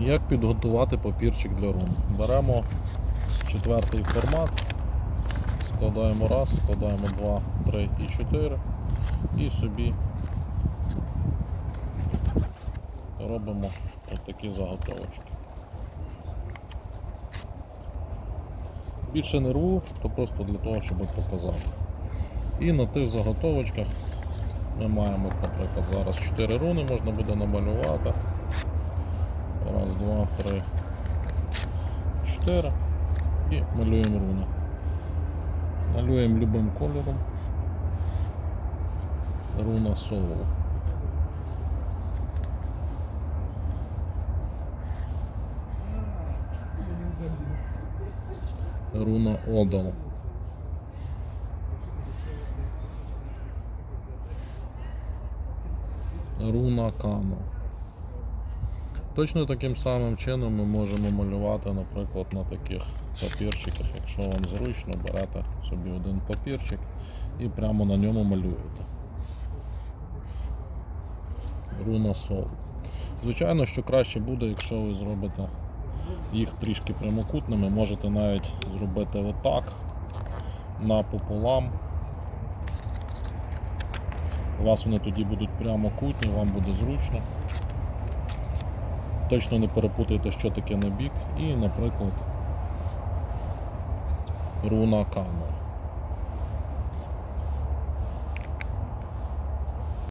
Як підготувати папірчик для рун? Беремо четвертий формат, складаємо раз, складаємо два, три і чотири і собі робимо такі заготовочки. Більше не рву, то просто для того, щоб показати. І на тих заготовочках ми маємо, наприклад, зараз 4 руни можна буде намалювати. Раз, два, три, чотири. І малюємо руни. Малюємо любим кольором. Руна соло. Руна Одал. Руна Кано. Точно таким самим чином ми можемо малювати, наприклад, на таких папірчиках. Якщо вам зручно, берете собі один папірчик і прямо на ньому малюєте. Руна Сол. Звичайно, що краще буде, якщо ви зробите їх трішки прямокутними, можете навіть зробити отак напополам. У вас вони тоді будуть прямокутні, вам буде зручно. Точно не перепутайте, що таке набік. І, наприклад, руна Кано.